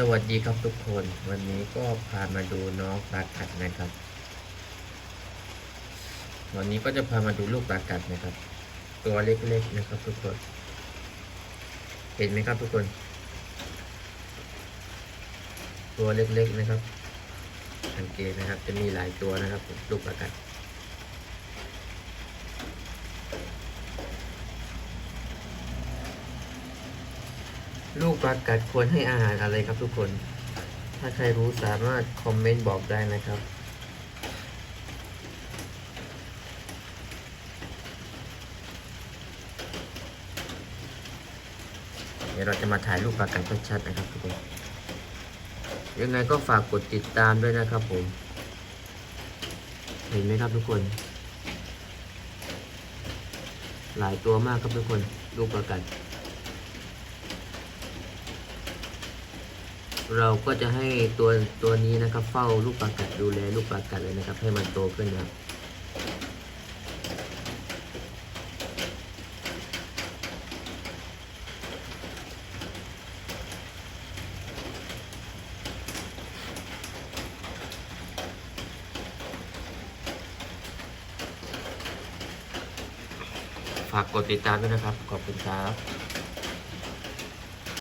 สวัสดีครับทุกคน วันนี้ก็พามาดูน้องปลากัดนะครับ วันนี้ก็จะพามาดูลูกปลากัดนะครับ ตัวเล็กๆนะครับ ทุกคน เห็นไหมครับทุกคน ตัวเล็กๆนะครับสังเกตนะครับ จะมีหลายตัวนะครับ ลูกปลากัด ลูกปลากัดควรให้อาหารอะไรครับทุกคน ถ้าใครรู้สามารถคอมเมนต์บอกได้นะครับ เดี๋ยวเราจะมาถ่ายรูปปลากัดชัดๆนะครับทุกคน ยังไงก็ฝากกดติดตามด้วยนะครับผม เห็นไหมครับทุกคน หลายตัวมากครับทุกคน ลูกปลากัด เราก็จะให้ตัวตัวนี้นะครับ เฝ้าลูกปลากัดดูแลลูกปลากัดเลยนะครับ ให้มันโตขึ้นนะครับฝากกดติดตามด้วยนะครับ ขอบคุณครับ